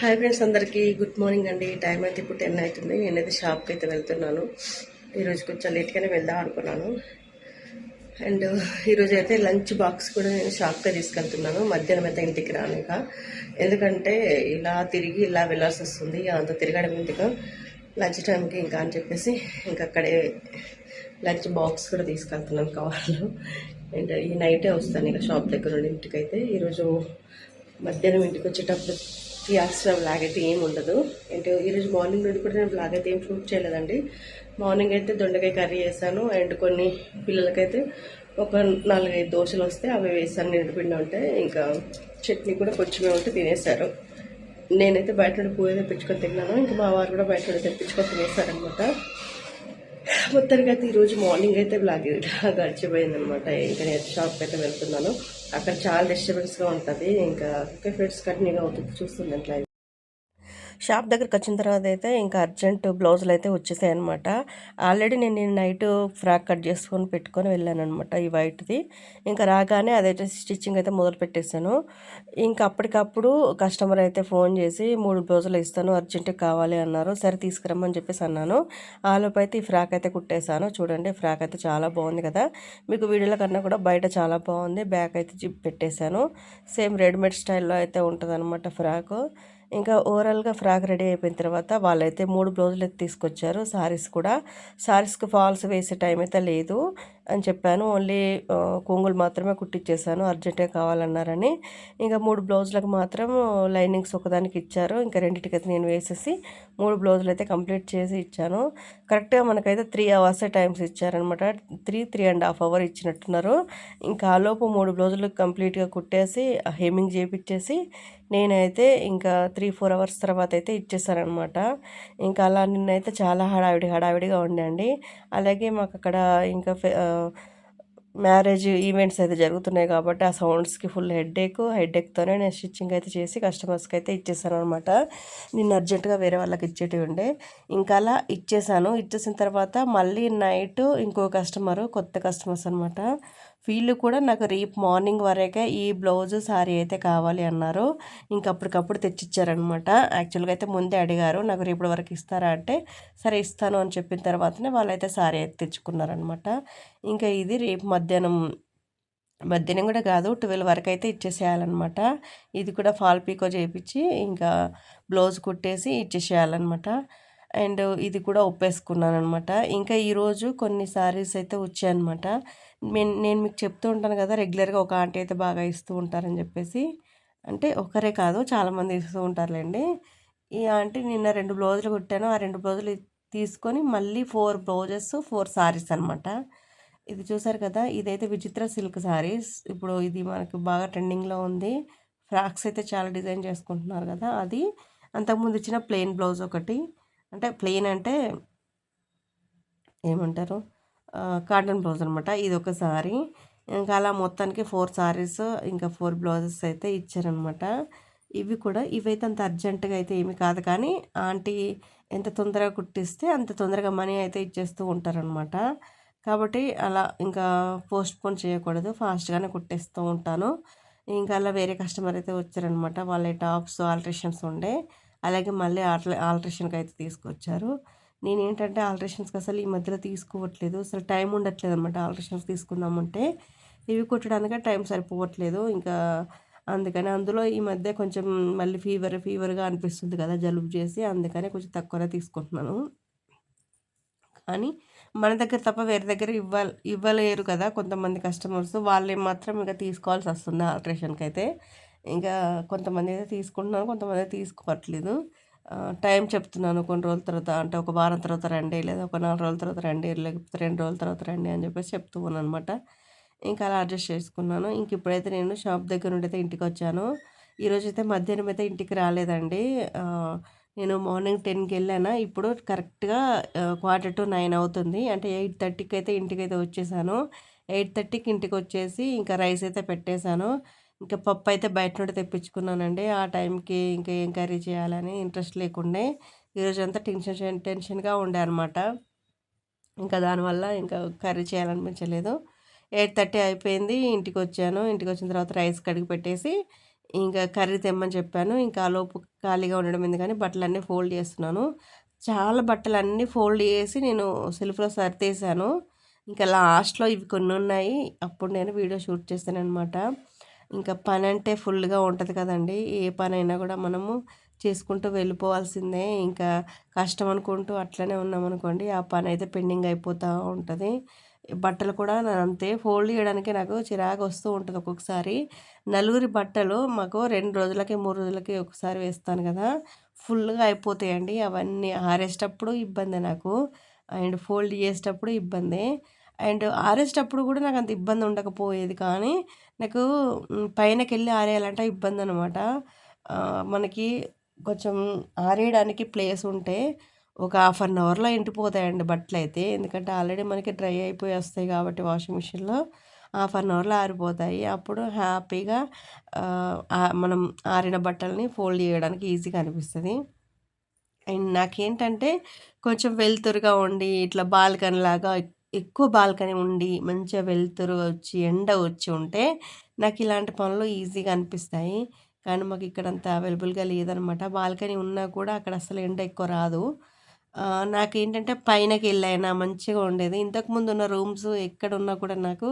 Hi friends అందరికీ good morning అండి. Time అయితే ఇప్పుడు టెన్ అవుతుంది. నేనైతే షాప్కి అయితే వెళ్తున్నాను. ఈరోజు కొంచెం లేట్గానే వెళ్దాం అనుకున్నాను. అండ్ ఈరోజు అయితే లంచ్ బాక్స్ కూడా నేను షాప్కే తీసుకెళ్తున్నాను. మధ్యాహ్నం అయితే ఇంటికి రానిక ఎందుకంటే ఇలా తిరిగి ఇలా వెళ్ళాల్సి వస్తుంది. అంత తిరగడం ఎందుకు? లంచ్ టైంకి ఇంకా అని చెప్పేసి ఇంకా అక్కడే లంచ్ బాక్స్ కూడా తీసుకెళ్తున్నాను కవర్లో అండ్ ఈ నైటే వస్తాను ఇక షాప్ దగ్గర నుండి ఇంటికైతే. ఈరోజు మధ్యాహ్నం ఇంటికి వచ్చేటప్పుడు తీయాల్సిన బ్లాగ్ అయితే ఏం ఉండదు. అంటే ఈరోజు మార్నింగ్ నుండి కూడా నేను బ్లాగ్ అయితే ఏం షూట్ చేయలేదండి. మార్నింగ్ అయితే దొండకాయ కర్రీ చేశాను. అండ్ కొన్ని పిల్లలకైతే ఒక నాలుగైదు దోశలు వస్తే అవి వేసాను నిండిపిండి ఉంటే ఇంకా చట్నీ కూడా కొంచెమే ఉంటే తినేశారు. నేనైతే బయట నుండి పూజ తెప్పించుకొని తిన్నాను. ఇంకా మా వారు కూడా బయట నుండి తెప్పించుకొని తినేశారనమాట మొత్తానికి అయితే ఈరోజు మార్నింగ్ అయితే బ్లాక్ గడిచిపోయింది అనమాట ఇంకా నేను షాప్కి అయితే వెళ్తున్నాను. అక్కడ చాలా డిస్టర్బెన్స్గా ఉంటుంది. ఇంకా ఓకే ఫ్రెండ్స్ కంటిన్యూగా అవుతుంది. చూస్తుంది అట్లా షాప్ దగ్గరికి వచ్చిన తర్వాత అయితే ఇంకా అర్జెంట్ బ్లౌజులు అయితే వచ్చేసాయి అనమాట ఆల్రెడీ నేను నేను నైట్ ఫ్రాక్ కట్ చేసుకొని పెట్టుకొని వెళ్ళాను అనమాట ఈ వైట్ది. ఇంకా రాగానే అదైతే స్టిచ్చింగ్ అయితే మొదలు పెట్టేశాను. ఇంకా అప్పటికప్పుడు కస్టమర్ అయితే ఫోన్ చేసి మూడు బ్లౌజులు ఇస్తాను అర్జెంట్ కావాలి అన్నారు. సరే తీసుకురమ్మని చెప్పేసి అన్నాను. ఆలోపు అయితే ఈ ఫ్రాక్ అయితే కుట్టేశాను. చూడండి ఫ్రాక్ అయితే చాలా బాగుంది కదా. మీకు వీడియోల కన్నా కూడా బయట చాలా బాగుంది. బ్యాక్ అయితే జిప్ పెట్టేశాను. సేమ్ రెడీమేడ్ స్టైల్లో అయితే ఉంటుంది అనమాట ఫ్రాక్. ఇంకా ఓవరాల్గా ఫ్రాక్ రెడీ అయిపోయిన తర్వాత వాళ్ళైతే మూడు బ్లౌజులు అయితే తీసుకొచ్చారు. సారీస్ కూడా. శారీస్కి ఫాల్స్ వేసే టైం అయితే లేదు. అని చెప్పాను. ఓన్లీ కొంగులు మాత్రమే కుట్టించేశాను అర్జెంటే కావాలన్నారని. ఇంకా మూడు బ్లౌజులకు మాత్రం లైనింగ్స్ ఒకదానికి ఇచ్చారు. ఇంకా రెండింటికి అయితే నేను వేసేసి మూడు బ్లౌజులు అయితే కంప్లీట్ చేసి ఇచ్చాను. కరెక్ట్గా మనకైతే త్రీ అవర్స్ టైమ్స్ ఇచ్చారనమాట. Three three and half hour ఇచ్చినట్టున్నారు. ఇంకా ఆలోపు మూడు బ్లౌజులు కంప్లీట్గా కుట్టేసి హేమింగ్ చేపించేసి నేనైతే ఇంకా త్రీ ఫోర్ అవర్స్ తర్వాత అయితే ఇచ్చేసారనమాట. ఇంకా అలా నిన్నైతే చాలా హడావిడి హడావిడిగా ఉండండి. అలాగే మాకు అక్కడ ఇంకా మ్యారేజ్ ఈవెంట్స్ అయితే జరుగుతున్నాయి కాబట్టి ఆ సౌండ్స్కి ఫుల్ హెడ్ఏక్ హెడ్ఏక్తోనే నేను స్టిచ్చింగ్ అయితే చేసి కస్టమర్స్కి అయితే ఇచ్చేసాను అనమాట నిన్న అర్జెంటుగా వేరే వాళ్ళకి ఇచ్చేటివి ఉండే. ఇంకా అలా ఇచ్చేసాను. ఇచ్చేసిన తర్వాత మళ్ళీ నైట్ ఇంకో కస్టమరు కొత్త కస్టమర్స్ అనమాట వీళ్ళు కూడా నాకు రేపు మార్నింగ్ వరకే ఈ బ్లౌజ్ సారీ అయితే కావాలి అన్నారు. ఇంకప్పటికప్పుడు తెచ్చిచ్చారనమాట యాక్చువల్గా అయితే ముందే అడిగారు నాకు రేపటి వరకు ఇస్తారా? అంటే సరే ఇస్తాను అని చెప్పిన తర్వాతనే వాళ్ళైతే సారీ అయితే తెచ్చుకున్నారనమాట ఇంకా ఇది రేపు మధ్యాహ్నం మధ్యాహ్నం కూడా కాదు ట్వెల్వ్ వరకు అయితే ఇచ్చేసేయాలన్నమాట. ఇది కూడా ఫాల్ పీకో చేయించి ఇంకా బ్లౌజ్ కుట్టేసి ఇచ్చేసేయాలన్నమాట. అండ్ ఇది కూడా ఒప్పేసుకున్నాను అనమాట ఇంకా ఈరోజు కొన్ని సారీస్ అయితే వచ్చాయన్నమాట. నేను నేను మీకు చెప్తూ ఉంటాను కదా రెగ్యులర్గా ఒక ఆంటీ అయితే బాగా ఇస్తూ ఉంటారని చెప్పేసి. అంటే ఒకరే కాదు చాలామంది ఇస్తూ ఉంటారులేండి. ఈ ఆంటీ నిన్న రెండు బ్లౌజులు కుట్టాను. ఆ రెండు బ్లౌజులు తీసుకొని మళ్ళీ ఫోర్ బ్లౌజెస్ ఫోర్ సారీస్ అనమాట. ఇది చూసారు కదా ఇదైతే విచిత్ర సిల్క్ సారీస్. ఇప్పుడు ఇది మనకు బాగా ట్రెండింగ్లో ఉంది. ఫ్రాక్స్ అయితే చాలా డిజైన్ చేసుకుంటున్నారు కదా అది. అంతకుముందు ఇచ్చిన ప్లెయిన్ బ్లౌజ్ ఒకటి. అంటే ప్లెయిన్ అంటే ఏమంటారు? కాటన్ బ్లౌజ్ అనమాట ఇది ఒక సారీ. ఇంకా అలా మొత్తానికి ఫోర్ సారీస్ ఇంకా ఫోర్ బ్లౌజెస్ అయితే ఇచ్చారనమాట ఇవి కూడా ఇవైతే అంత అర్జెంటుగా అయితే ఏమి కాదు. కానీ ఆంటీ ఎంత తొందరగా కుట్టిస్తే అంత తొందరగా మనీ అయితే ఇచ్చేస్తూ ఉంటారనమాట కాబట్టి అలా ఇంకా పోస్ట్ పోన్ చేయకూడదు. ఫాస్ట్గానే కుట్టేస్తూ ఉంటాను. ఇంకా అలా వేరే కస్టమర్ అయితే వచ్చారనమాట వాళ్ళ టాప్స్ ఆల్ట్రేషన్స్ ఉండే. అలాగే మళ్ళీ ఆల్ట్రే ఆల్ట్రేషన్కి అయితే తీసుకొచ్చారు. నేను ఏంటంటే ఆల్ట్రేషన్స్కి అసలు ఈ మధ్యలో తీసుకోవట్లేదు. అసలు టైం ఉండట్లేదు అనమాట ఆల్ట్రేషన్స్ తీసుకుందామంటే. ఇవి కుట్టడానికి టైం సరిపోవట్లేదు. ఇంకా అందుకని అందులో ఈ మధ్య కొంచెం మళ్ళీ ఫీవర్ ఫీవర్గా అనిపిస్తుంది కదా జలుబు చేసి అందుకనే కొంచెం తక్కువనే తీసుకుంటున్నాను. కానీ మన దగ్గర తప్ప వేరే దగ్గర ఇవ్వాలి ఇవ్వలేరు కదా కొంతమంది కస్టమర్స్. వాళ్ళే మాత్రం ఇంకా తీసుకోవాల్సి వస్తుంది ఆల్ట్రేషన్కి అయితే ఇంకా కొంతమంది అయితే తీసుకుంటున్నాను కొంతమంది తీసుకోవట్లేదు. టైం చెప్తున్నాను కొన్ని రోజుల తర్వాత అంటే ఒక వారం తర్వాత రండి లేదా ఒక నాలుగు రోజుల తర్వాత రండి లేకపోతే రెండు రోజుల తర్వాత రండి అని చెప్పేసి చెప్తూ ఉన్నాను అనమాట ఇంకా అలా అడ్జస్ట్ చేసుకున్నాను. ఇంక ఇప్పుడైతే నేను షాప్ దగ్గర నుండి అయితే ఇంటికి వచ్చాను. ఈరోజు అయితే మధ్యాహ్నం అయితే ఇంటికి రాలేదండి. నేను మార్నింగ్ టెన్కి వెళ్ళాను ఇప్పుడు కరెక్ట్గా క్వార్టర్ టు నైన్ అవుతుంది. అంటే ఎయిట్ థర్టీకి అయితే ఇంటికి అయితే వచ్చేసాను. ఎయిట్ థర్టీకి ఇంటికి వచ్చేసి ఇంకా రైస్ అయితే పెట్టేశాను. ఇంకా పప్పు అయితే బయట నుండి తెప్పించుకున్నానండి. ఆ టైంకి ఇంకా ఏం కర్రీ చేయాలని ఇంట్రెస్ట్ లేకుండే ఈరోజు అంతా టెన్షన్ టెన్షన్గా ఉండే అనమాట ఇంకా దానివల్ల ఇంకా కర్రీ చేయాలనిపించలేదు. ఎయిట్ థర్టీ అయిపోయింది ఇంటికి వచ్చాను ఇంటికి వచ్చిన తర్వాత రైస్ కడిగి పెట్టేసి ఇంకా కర్రీ తెమ్మని చెప్పాను. ఇంకా ఆ లోపు ఖాళీగా ఉండడం ఎందుకని బట్టలన్నీ ఫోల్డ్ చేస్తున్నాను. చాలా బట్టలన్నీ ఫోల్డ్ చేసి నేను సెల్ఫ్లో సర్దేశాను. ఇంకా లాస్ట్లో ఇవి కొన్ని ఉన్నాయి అప్పుడు నేను వీడియో షూట్ చేస్తాను అనమాట ఇంకా పని అంటే ఫుల్గా ఉంటుంది కదండి. ఏ పని అయినా కూడా మనము చేసుకుంటూ వెళ్ళిపోవాల్సిందే. ఇంకా కష్టం అనుకుంటూ అట్లనే ఉన్నామనుకోండి ఆ పని అయితే పెండింగ్ అయిపోతూ ఉంటుంది. బట్టలు కూడా అంతే ఫోల్డ్ చేయడానికి నాకు చిరాకు వస్తూ ఉంటుంది ఒక్కొక్కసారి. నలుగురి బట్టలు మాకు రెండు రోజులకి మూడు రోజులకి ఒకసారి వేస్తాను కదా. ఫుల్గా అయిపోతాయండి. అవన్నీ ఆరేసేటప్పుడు ఇబ్బంది నాకు. అండ్ ఫోల్డ్ చేసేటప్పుడు ఇబ్బందే. అండ్ ఆరేసేటప్పుడు కూడా నాకు అంత ఇబ్బంది ఉండకపోయేది కానీ నాకు పైనకి వెళ్ళి ఆరేయాలంటే ఇబ్బంది అనమాట మనకి కొంచెం ఆరేయడానికి ప్లేస్ ఉంటే ఒక హాఫ్ అన్ అవర్లో ఎండిపోతాయండి బట్టలు అయితే. ఎందుకంటే ఆల్రెడీ మనకి డ్రై అయిపోయి వస్తాయి కాబట్టి వాషింగ్ మిషన్లో హాఫ్ అన్ అవర్లో ఆరిపోతాయి. అప్పుడు హ్యాపీగా మనం ఆరిన బట్టలని ఫోల్డ్ చేయడానికి ఈజీగా అనిపిస్తుంది. అండ్ నాకేంటంటే కొంచెం వెలుతురుగా ఉండి ఇట్లా బాల్కనీ లాగా ఎక్కువ బాల్కనీ ఉండి మంచిగా వెలుతురు వచ్చి ఎండ వచ్చి ఉంటే నాకు ఇలాంటి పనులు ఈజీగా అనిపిస్తాయి. కానీ మాకు ఇక్కడ అంత అవైలబుల్గా లేదనమాట. బాల్కనీ ఉన్నా కూడా అక్కడ అసలు ఎండ ఎక్కువ రాదు. నాకేంటంటే పైనకి వెళ్ళైనా మంచిగా ఉండేది. ఇంతకుముందు ఉన్న రూమ్స్ ఎక్కడున్నా కూడా నాకు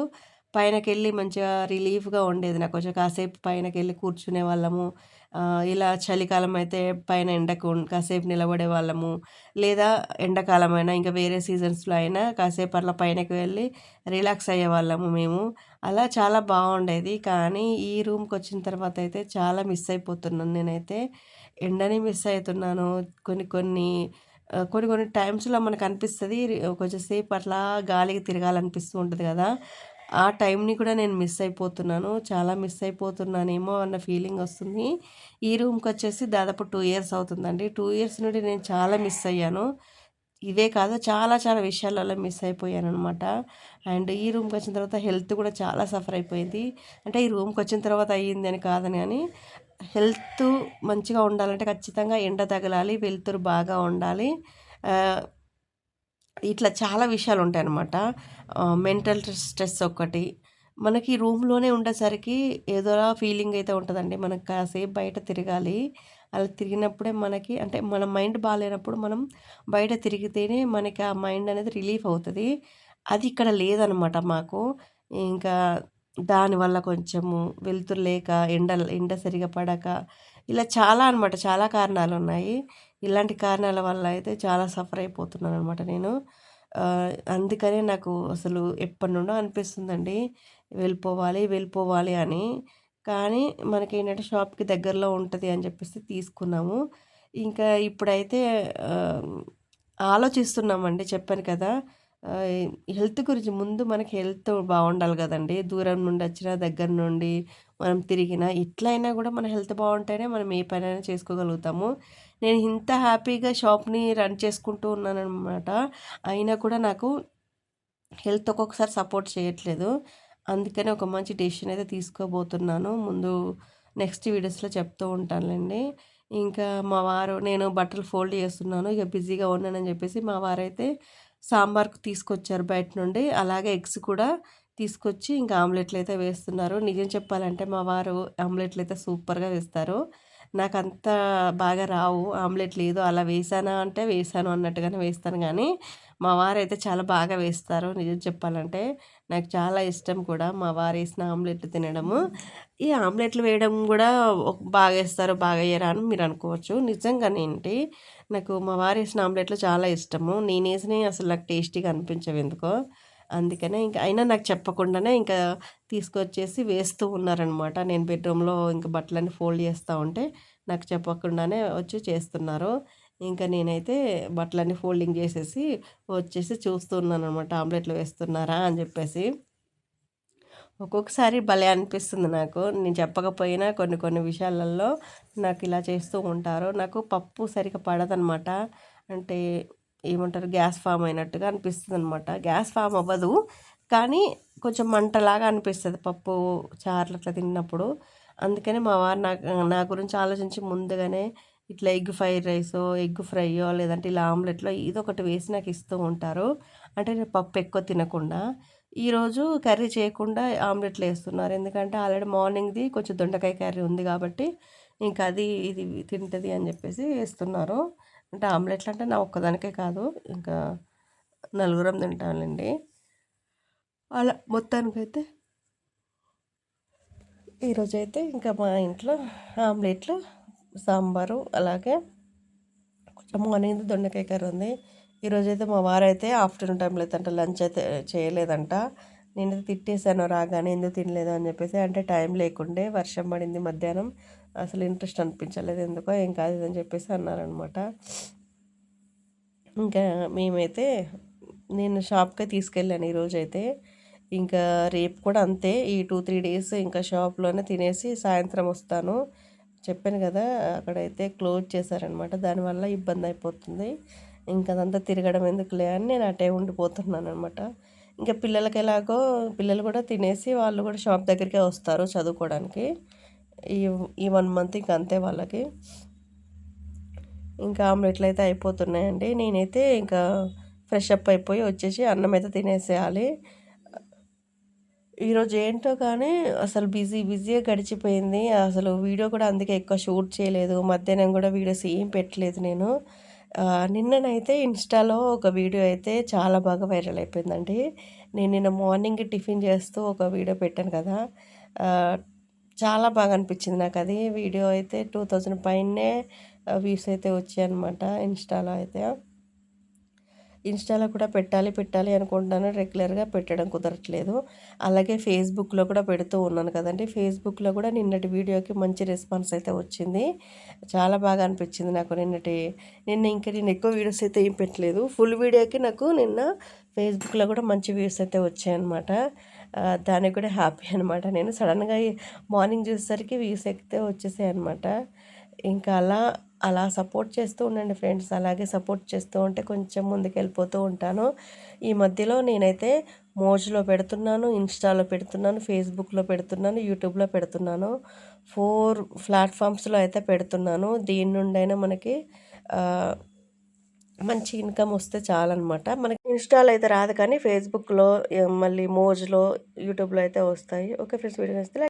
పైనకెళ్ళి మంచిగా రిలీఫ్గా ఉండేది. నాకు కొంచెం కాసేపు పైనకెళ్ళి కూర్చునే వాళ్ళము. ఇలా చలికాలం అయితే పైన ఎండకు కాసేపు నిలబడే వాళ్ళము. లేదా ఎండాకాలం అయినా ఇంకా వేరే సీజన్స్లో అయినా కాసేపు అట్లా పైనకి వెళ్ళి రిలాక్స్ అయ్యే వాళ్ళము మేము. అలా చాలా బాగుండేది. కానీ ఈ రూమ్కి వచ్చిన తర్వాత అయితే చాలా మిస్ అయిపోతున్నాను నేనైతే. ఎండని మిస్ అవుతున్నాను కొన్ని కొన్ని కొన్ని కొన్ని టైమ్స్లో మనకు అనిపిస్తుంది కొంచెం సేపు అట్లా గాలికి తిరగాలనిపిస్తూ ఉంటుంది కదా. ఆ టైంని కూడా నేను మిస్ అయిపోతున్నాను. చాలా మిస్ అయిపోతున్నానేమో అన్న ఫీలింగ్ వస్తుంది. ఈ రూమ్కి వచ్చేసి దాదాపు టూ ఇయర్స్ అవుతుందండి. టూ ఇయర్స్ నుండి నేను చాలా మిస్ అయ్యాను. ఇవే కాదు చాలా చాలా విషయాలలో మిస్ అయిపోయాను అనమాట అండ్ ఈ రూమ్కి వచ్చిన తర్వాత హెల్త్ కూడా చాలా సఫర్ అయిపోయింది. అంటే ఈ రూమ్కి వచ్చిన తర్వాత అయ్యింది అని కాదని కానీ హెల్త్ మంచిగా ఉండాలంటే ఖచ్చితంగా ఎండ తగలాలి వెలుతురు బాగా ఉండాలి. ఇట్లా చాలా విషయాలు ఉంటాయన్నమాట మెంటల్ స్ట్రెస్ ఒకటి మనకి రూమ్లోనే ఉండేసరికి ఏదోలా ఫీలింగ్ అయితే ఉంటుందండి. మనకు కాసేపు బయట తిరగాలి. అలా తిరిగినప్పుడే మనకి అంటే మన మైండ్ బాగాలేనప్పుడు మనం బయట తిరిగితేనే మనకి ఆ మైండ్ అనేది రిలీఫ్ అవుతుంది. అది ఇక్కడ లేదనమాట మాకు. ఇంకా దానివల్ల కొంచెము వెలుతురు లేక ఎండ ఎండ సరిగా పడక ఇలా చాలా అనమాట చాలా కారణాలు ఉన్నాయి ఇలాంటి కారణాల వల్ల అయితే చాలా సఫర్ అయిపోతున్నాను అనమాట నేను అందుకనే నాకు అసలు ఎప్పటి నుండో అనిపిస్తుందండి. వెళ్ళిపోవాలి వెళ్ళిపోవాలి అని. కానీ మనకి ఏంటంటే షాప్కి దగ్గరలో ఉంటుంది అని చెప్పేసి తీసుకున్నాము. ఇంకా ఇప్పుడైతే ఆలోచిస్తున్నామండి చెప్పాను కదా. హెల్త్ గురించి ముందు మనకి హెల్త్ బాగుండాలి కదండి. దూరం నుండి వచ్చినా దగ్గర నుండి మనం తిరిగినా ఎట్లయినా కూడా మన హెల్త్ బాగుంటేనే మనం ఏ పనైనా చేసుకోగలుగుతాము. నేను ఇంత హ్యాపీగా షాప్ని రన్ చేసుకుంటూ ఉన్నానమాట అయినా కూడా నాకు హెల్త్ ఒక్కొక్కసారి సపోర్ట్ చేయట్లేదు. అందుకని ఒక మంచి డెసిషన్ అయితే తీసుకోబోతున్నాను. ముందు నెక్స్ట్ వీడియోస్లో చెప్తూ ఉంటానులేండి. ఇంకా మా వారు నేను బట్టలు ఫోల్డ్ చేస్తున్నాను. ఇక బిజీగా ఉన్నానని చెప్పేసి మా వారైతే సాంబార్కు తీసుకొచ్చారు బయట నుండి. అలాగే ఎగ్స్ కూడా తీసుకొచ్చి ఇంకా ఆమ్లెట్లు అయితే వేస్తున్నారు. నిజం చెప్పాలంటే మా వారు ఆమ్లెట్లు అయితే సూపర్గా వేస్తారు. నాకు అంత బాగా రావు. ఆమ్లెట్ లేదు. అలా వేసానా అంటే వేసాను అన్నట్టుగానే వేస్తాను. కానీ మా వారు అయితే చాలా బాగా వేస్తారు. నిజం చెప్పాలంటే నాకు చాలా ఇష్టం కూడా. మా వారు వేసిన ఆమ్లెట్లు తినడము. ఈ ఆమ్లెట్లు వేయడం కూడా బాగా వేస్తారు బాగా వేయరా అని మీరు అనుకోవచ్చు. నిజంగానేంటి నాకు మా వారు వేసిన ఆమ్లెట్లు చాలా ఇష్టము. నేను వేసినవి అసలు నాకు టేస్టీగా అనిపించవు ఎందుకో. అందుకనే ఇంకా అయినా నాకు చెప్పకుండానే ఇంకా తీసుకొచ్చేసి వేస్తూ ఉన్నారనమాట. నేను బెడ్రూమ్లో ఇంకా బట్టలన్నీ ఫోల్డ్ చేస్తూ ఉంటే నాకు చెప్పకుండానే వచ్చి చేస్తున్నారు. ఇంకా నేనైతే బట్టలన్నీ ఫోల్డింగ్ చేసేసి వచ్చేసి చూస్తున్నాను అనమాట ఆమ్లెట్లు వేస్తున్నారా అని చెప్పేసి. ఒక్కొక్కసారి భలే అనిపిస్తుంది నాకు. నేను చెప్పకపోయినా కొన్ని కొన్ని విషయాలలో నాకు ఇలా చేస్తూ ఉంటారు. నాకు పప్పు సరిగ్గా పడదనమాట. అంటే ఏమంటారు? గ్యాస్ ఫామ్ అయినట్టుగా అనిపిస్తుంది అనమాట గ్యాస్ ఫామ్ అవ్వదు. కానీ కొంచెం మంటలాగా అనిపిస్తుంది పప్పు చారులు అట్లా తిన్నప్పుడు. అందుకని మా వారు నాకు నా గురించి ఆలోచించి ముందుగానే ఇట్లా ఎగ్ ఫ్రైడ్ రైసో ఎగ్ ఫ్రైయో లేదంటే ఇలా ఆమ్లెట్లో ఏదో ఒకటి వేసి నాకు ఇస్తూ ఉంటారు. అంటే నేను పప్పు ఎక్కువ తినకుండా. ఈరోజు కర్రీ చేయకుండా ఆమ్లెట్లు వేస్తున్నారు. ఎందుకంటే ఆల్రెడీ మార్నింగ్ది కొంచెం దొండకాయ కర్రీ ఉంది కాబట్టి ఇంకా అది ఇది తింటుంది అని చెప్పేసి వేస్తున్నారు. అంటే ఆమ్లెట్లు అంటే నా ఒక్కదానికే కాదు ఇంకా నలుగురం తింటానండి అలా మొత్తానికైతే ఈరోజైతే ఇంకా మా ఇంట్లో ఆమ్లెట్లు సాంబారు అలాగే కొంచెం మార్నింగ్ దొండకాయ కర్రీ ఉంది. ఈరోజైతే మా వారైతే ఆఫ్టర్నూన్ టైంలో అయితే లంచ్ అయితే చేయలేదంట. నేను తిట్టేశాను రాగానే ఎందుకు తినలేదు అని చెప్పేసి అంటే టైం లేకుండే వర్షం పడింది మధ్యాహ్నం. అసలు ఇంట్రెస్ట్ అనిపించలేదు ఎందుకో ఏం కాదు అని చెప్పేసి అన్నారనమాట ఇంకా మేమైతే నేను షాప్కే తీసుకెళ్ళాను ఈరోజైతే ఇంకా రేపు కూడా అంతే ఈ టూ త్రీ డేస్ ఇంకా షాప్లోనే తినేసి సాయంత్రం వస్తాను. చెప్పాను కదా అక్కడైతే క్లోజ్ చేశారనమాట. దానివల్ల ఇబ్బంది అయిపోతుంది ఇంకా అదంతా తిరగడం ఎందుకులే అని నేను అటే ఉండిపోతున్నాను అనమాట ఇంకా పిల్లలకి ఎలాగో పిల్లలు కూడా తినేసి వాళ్ళు కూడా షాప్ దగ్గరికే వస్తారు చదువుకోవడానికి. ఈ ఈ వన్ మంత్ ఇంకా అంతే వాళ్ళకి. ఇంకా ఆమ్లెట్లు అయితే అయిపోతున్నాయండి. నేనైతే ఇంకా ఫ్రెష్ అప్ అయిపోయి వచ్చేసి అన్నం అయితే తినేసేయాలి. ఈరోజు ఏంటో కానీ అసలు బిజీ బిజీగా గడిచిపోయింది. అసలు వీడియో కూడా అందుకే ఎక్కువ షూట్ చేయలేదు. మధ్యాహ్నం కూడా వీడియోస్ ఏం పెట్టలేదు నేను. నిన్ననైతే ఇన్స్టాలో ఒక వీడియో అయితే చాలా బాగా వైరల్ అయిపోయిందండి. నేను నిన్న మార్నింగ్ టిఫిన్ చేస్తూ ఒక వీడియో పెట్టాను కదా. చాలా బాగా అనిపించింది నాకు అది. వీడియో అయితే టూ థౌజండ్ పైనే వ్యూస్ అయితే వచ్చాయి అనమాట ఇన్స్టాలో అయితే. ఇన్స్టాలో కూడా పెట్టాలి పెట్టాలి అనుకుంటున్నాను రెగ్యులర్గా పెట్టడం కుదరట్లేదు. అలాగే ఫేస్బుక్లో కూడా పెడుతూ ఉన్నాను కదండి. ఫేస్బుక్లో కూడా నిన్నటి వీడియోకి మంచి రెస్పాన్స్ అయితే వచ్చింది. చాలా బాగా అనిపించింది నాకు నిన్నటి నిన్న ఇంకా నేను ఎక్కువ వీడియోస్ అయితే ఏం పెట్టలేదు. ఫుల్ వీడియోకి నాకు నిన్న ఫేస్బుక్లో కూడా మంచి వ్యూస్ అయితే వచ్చాయన్నమాట. దానికి కూడా హ్యాపీ అనమాట నేను సడన్గా మార్నింగ్ చూసేసరికి వ్యూస్ ఎక్కితే వచ్చేసాయి అనమాట ఇంకా అలా అలా సపోర్ట్ చేస్తూ ఉండండి ఫ్రెండ్స్. అలాగే సపోర్ట్ చేస్తూ ఉంటే కొంచెం ముందుకు వెళ్ళిపోతూ ఉంటాను. ఈ మధ్యలో నేనైతే మోజ్లో పెడుతున్నాను ఇన్స్టాలో పెడుతున్నాను ఫేస్బుక్లో పెడుతున్నాను యూట్యూబ్లో పెడుతున్నాను. ఫోర్ ప్లాట్ఫామ్స్లో అయితే పెడుతున్నాను. దీని నుండైనా మనకి మంచి ఇన్కమ్ వస్తే చాలన్నమాట. మనకి ఇన్స్టాల్ అయితే రాదు కానీ ఫేస్బుక్లో మళ్ళీ మోజ్లో యూట్యూబ్లో అయితే వస్తాయి. Okay friends video